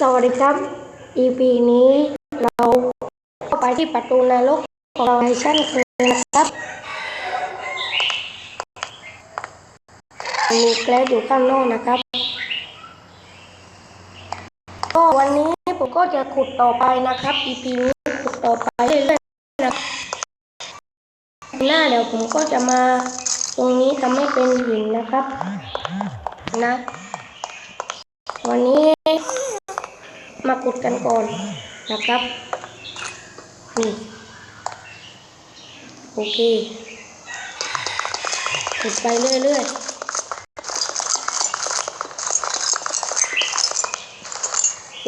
สวัสดีครับ EP นี้เราเข้าไปที่ประตูนรกของเราในชั้นคืนนะครับ มีแกลอยู่ข้างนอกนะครับ ก็วันนี้ผมก็จะขุดต่อไปนะครับ EP นี้ขุดต่อไปเรื่อยๆนะครับหน้าเดี๋ยวผมก็จะมาตรงนี้ทำให้เป็นหินนะครับ นะ วันนี้ มาขุดกันก่อนนะครับ นี่ โอเคขุดไปเรื่อยๆ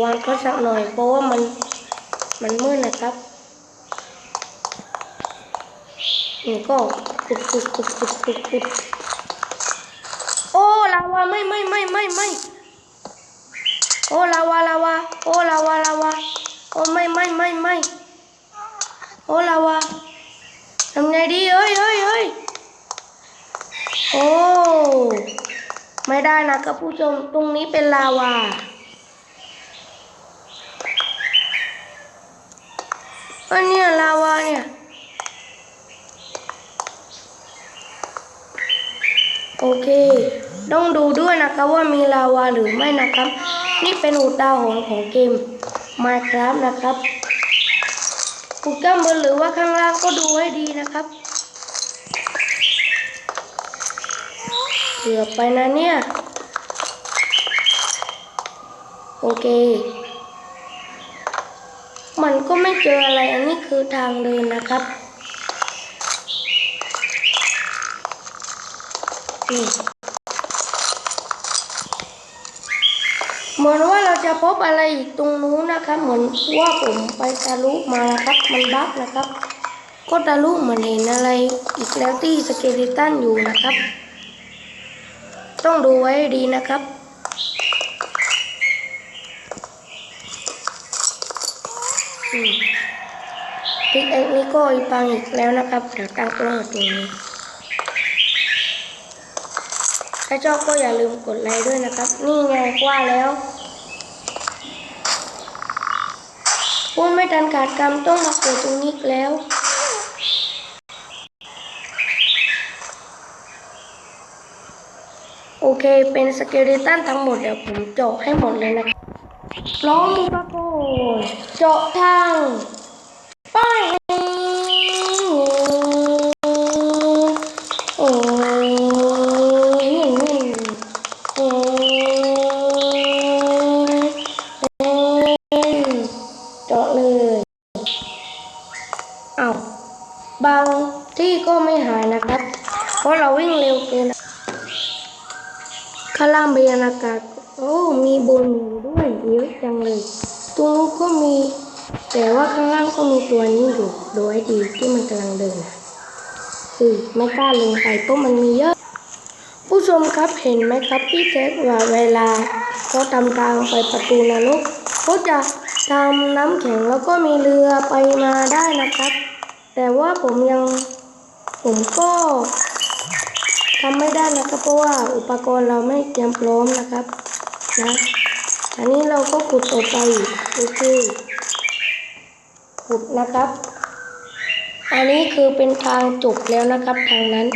วางก็สักหน่อยเพราะว่ามันมันมืดนะครับนี่ก็ขุดขุดขุดขุดขุดขุดโอ้ลาวาไม่ไม่ไม่ไม่ไม่โอ้ลาวาลาวา โอ้ลาวาลาวาโอ้ไม่ไม่ไม่ไม่โอ้ลาวาทำไงดีเอ้ยเอ้ยเอ้ยโอ้ไม่ได้นะครับผู้ชมตรงนี้เป็นลาวาอันเนี้ยลาวาเนี่ยโอเค ต้องดูด้วยนะครับว่ามีลาวาหรือไม่นะครับ นี่เป็นอุตาหรณ์ของเกม Minecraft นะครับอุดข้างบนหรือว่าข้างล่างก็ดูให้ดีนะครับเกือบไปนะเนี่ย โอเค มันก็ไม่เจออะไรอันนี้คือทางเดินนะครับนี่ มือนว่าเราจะพบอะไรอีกตรงนู้นนะครับ เหมือนว่าผมไปทะลุมานะครับ มันบั๊กนะครับ ก็ทะลุเหมือนเห็นอะไรอีกแล้วที่สเกเลตันอยู่นะครับ ต้องดูไว้ดีนะครับอืมพิกเอ็กนี่ก็อีปังอีกแล้วนะครับเดี๋ยวตั้งกล้องตรงนี้ถ้าชอบก็อย่าลืมกดไลค์ด้วยนะครับ นี่ไงว่าแล้ว พูดไม่ทันขาดคำต้องมาเกิดตรงนี้แล้วโอเคเป็นสเกเลตันทั้งหมดเดี๋ยวผมเจาะให้หมดเลยนะครับพร้อมตะโกเจาะทางไปโอ้ บางที่ก็ไม่หายนะครับ เพราะเราวิ่งเร็วเกินข้างล่างบรรยากาศโอ้มีบนหมูด้วยเยอะจังเลยตรงนู้นก็มี แต่ว่าข้างล่างก็มีตัวนี้อยู่โดูให้ดีที่มันกำลังเดินคือไม่กล้าลงไปเพราะมันมีเยอะ ผู้ชมครับเห็นไหมครับพี่แจ็คว่าเวลาเขาทำทางไปประตูนรกเขาจะทำน้ำแข็งแล้วก็มีเรือไปมาได้นะครับ แต่ว่าผมยังผมก็ทำไม่ได้นะครับ เพราะว่าอุปกรณ์เราไม่เตรียมพร้อมนะครับนะอันนี้เราก็ขุดต่อไปโอเคขุดนะครับ อันนี้คือเป็นทางจบแล้วนะครับทางนั้น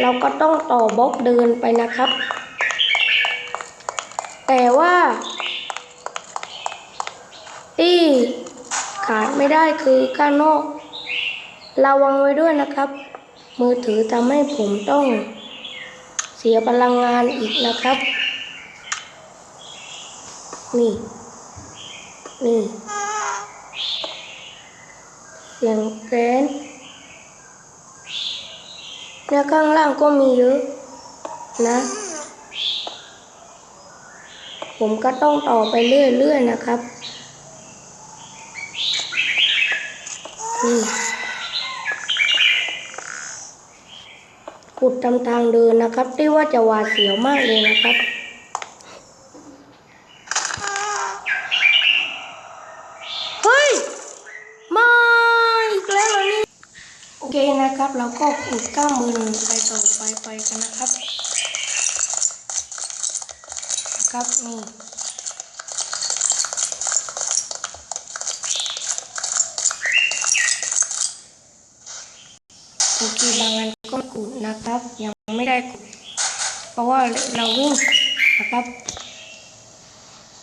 เราก็ต้องต่อบล็อกเดินไปนะครับ แต่ว่าที่ขาดไม่ได้คือข้างนอก ระวังไว้ด้วยนะครับ มือถือทำให้ผมต้องเสียพลังงานอีกนะครับ นี่ นี่เสียงแกรนเนี่ยข้างล่างก็มีเยอะนะ ผมก็ต้องต่อไปเรื่อยๆนะครับ นี่ ขุดามทางเดินนะครับที่ว่าจะหวาเสียวมากเลยนะครับ เฮ้ย มาอีกแล้วนี่ โอเคนะครับ เราก็ขุดก้ามือไปต่อไปไปกันนะครับ นะครับนี่โอเคบางอัน นะครับ ยังไม่ได้ขุดเพราะว่าเราวิ่งนะครับ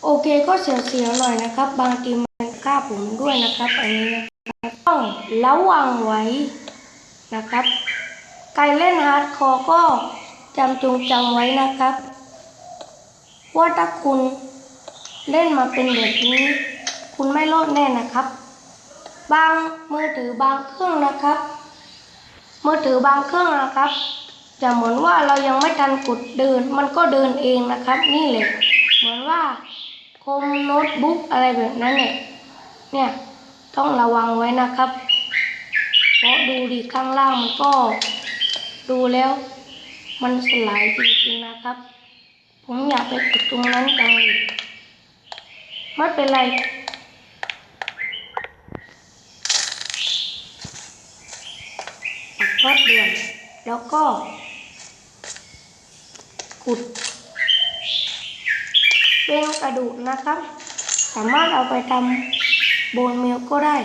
โอเคก็เสียวๆหน่อยนะครับ บางทีมันฆ่าผมด้วยนะครับ อันนี้นะครับต้องระวังไว้นะครับใครเล่นฮาร์ดคอร์ก็จำจงจำไว้นะครับ ว่าถ้าคุณเล่นมาเป็นแบบนี้ คุณไม่รอดแน่นะครับ บางมือถือบางเครื่องนะครับ มือถือบางเครื่องนะครับ จะเหมือนว่าเรายังไม่ทันกดเดิน มันก็เดินเองนะครับ นี่เลยเหมือนว่าคมโน้ตบุ๊กอะไรแบบนั้นเนี่ยเนี่ยต้องระวังไว้นะครับเพราะดูดิข้างล่างมันก็ ดูแล้ว มันสลายจริงๆนะครับ ผมอยากไปกดตรงนั้นจังเลยไม่เป็นไร ปักทอดด่วนแล้วก็ขุด เป็นกระดูกนะครับ สามารถเอาไปทำโบนเมลก็ได้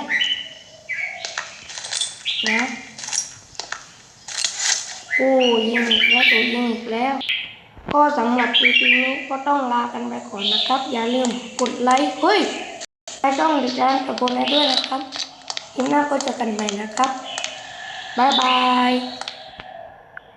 นะโอ้ยิงอีกแล้วตัวยิงอีกแล้ว ก็สำหรับ EP นี้ก็ต้องลากันไปก่อนนะครับ อย่าลืมกดไลค์เฮ้ยไปช่องดิฉันกับโบนด้วยนะครับคลิปหน้าก็เจอกันใหม่นะครับ บ๊ายบาย